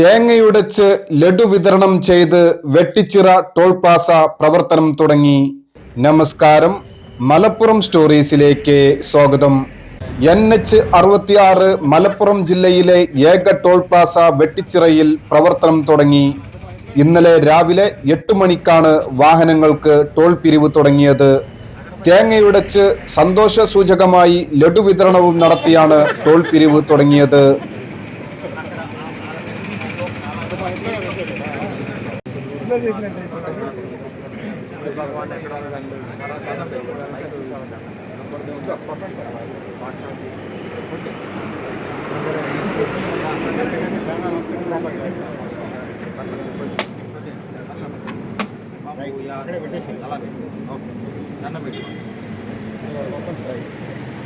തേങ്ങയുടച്ച് ലഡു വിതരണം ചെയ്ത് Vettichira toll Plaza പ്രവർത്തനം തുടങ്ങി. നമസ്കാരം. മലപ്പുറം സ്റ്റോറീസിലേക്ക് സ്വാഗതം. എൻ എച്ച് അറുപത്തിയാറ് മലപ്പുറം ജില്ലയിലെ ഏക ടോൾ പ്ലാസ വെട്ടിച്ചിറയിൽ പ്രവർത്തനം തുടങ്ങി. ഇന്നലെ രാവിലെ എട്ട് മണിക്കാണ് വാഹനങ്ങൾക്ക് ടോൾ പിരിവ് തുടങ്ങിയത്. തേങ്ങയുടച്ച് സന്തോഷ സൂചകമായി ലഡു വിതരണവും നടത്തിയാണ് ടോൾ പിരിവ് തുടങ്ങിയത്.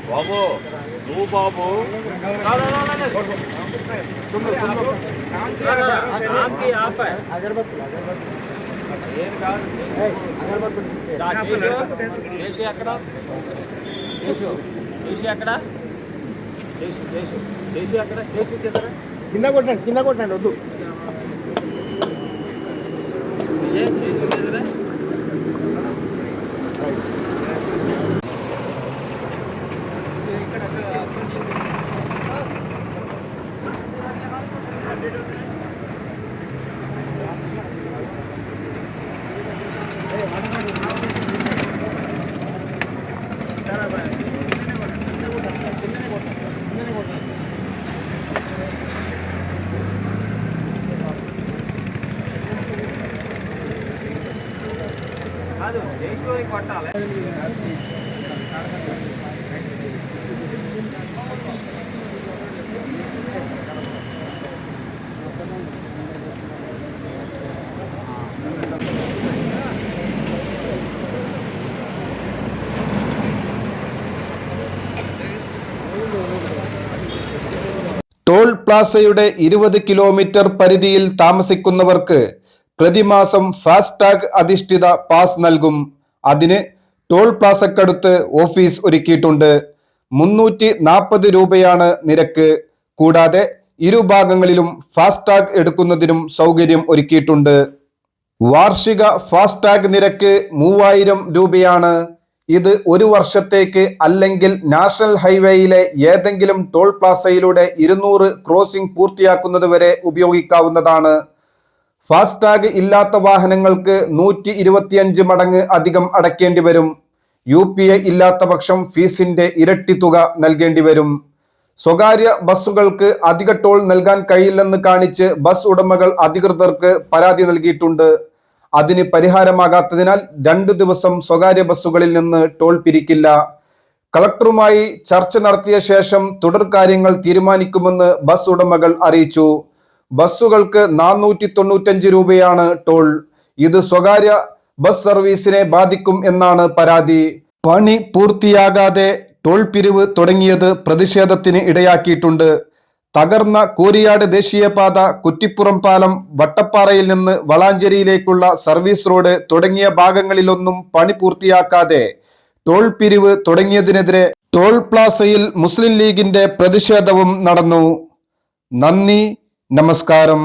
బాబు నువ్వు బాబు ఏం కాదు చేసి ఎక్కడ? చేసు ఎక్కడ? చేసు చేసు చేసి ఎక్కడ? చేసి కింద కొట్టండి కింద కొట్టండి వద్దు. ఏ ടോൾ പ്ലാസയുടെ ഇരുപത് കിലോമീറ്റർ പരിധിയിൽ താമസിക്കുന്നവർക്ക് പ്രതിമാസം ഫാസ്ടാഗ് അധിഷ്ഠിത പാസ് നൽകും. അതിന് ടോൾ പ്ലാസക്കടുത്ത് ഓഫീസ് ഒരുക്കിയിട്ടുണ്ട്. മുന്നൂറ്റി നാൽപ്പത് രൂപയാണ് നിരക്ക്. കൂടാതെ ഇരുഭാഗങ്ങളിലും ഫാസ്ടാഗ് എടുക്കുന്നതിനും സൗകര്യം ഒരുക്കിയിട്ടുണ്ട്. വാർഷിക ഫാസ്ടാഗ് നിരക്ക് മൂവായിരം രൂപയാണ്. ഇത് ഒരു വർഷത്തേക്ക് അല്ലെങ്കിൽ നാഷണൽ ഹൈവേയിലെ ഏതെങ്കിലും ടോൾ പ്ലാസയിലൂടെ ഇരുന്നൂറ് ക്രോസിംഗ് പൂർത്തിയാക്കുന്നതുവരെ ഉപയോഗിക്കാവുന്നതാണ്. ഫാസ്ടാഗ് ഇല്ലാത്ത വാഹനങ്ങൾക്ക് നൂറ്റി ഇരുപത്തിയഞ്ച് മടങ്ങ് അധികം അടയ്ക്കേണ്ടി വരും. യു പി എ ഇല്ലാത്ത പക്ഷം ഫീസിന്റെ ഇരട്ടി തുക നൽകേണ്ടി വരും. സ്വകാര്യ ബസ്സുകൾക്ക് അധിക ടോൾ നൽകാൻ കഴിയില്ലെന്ന് കാണിച്ച് ബസ് ഉടമകൾ അധികൃതർക്ക് പരാതി നൽകിയിട്ടുണ്ട്. അതിന് പരിഹാരമാകാത്തതിനാൽ രണ്ട് ദിവസം സ്വകാര്യ ബസ്സുകളിൽ നിന്ന് ടോൾ പിരിക്കില്ല. കളക്ടറുമായി ചർച്ച നടത്തിയ ശേഷം തുടർ കാര്യങ്ങൾ തീരുമാനിക്കുമെന്ന് ബസ് ഉടമകൾ അറിയിച്ചു. ബസ്സുകൾക്ക് നാനൂറ്റി തൊണ്ണൂറ്റഞ്ച് രൂപയാണ് ടോൾ. ഇത് സ്വകാര്യ ബസ് സർവീസിനെ ബാധിക്കും എന്നാണ് പരാതി. പണി പൂർത്തിയാകാതെ ടോൾ പിരിവ് തുടങ്ങിയത് പ്രതിഷേധത്തിന് ഇടയാക്കിയിട്ടുണ്ട്. തകർന്ന കോരിയാട് ദേശീയപാത കുറ്റിപ്പുറം പാലം വട്ടപ്പാറയിൽ നിന്ന് വളാഞ്ചേരിയിലേക്കുള്ള സർവീസ് റോഡ് തുടങ്ങിയ ഭാഗങ്ങളിലൊന്നും പണി പൂർത്തിയാക്കാതെ ടോൾ പിരിവ് തുടങ്ങിയതിനെതിരെ ടോൾ പ്ലാസയിൽ മുസ്ലിം ലീഗിന്റെ പ്രതിഷേധവും നടന്നു. നന്ദി. നമസ്കാരം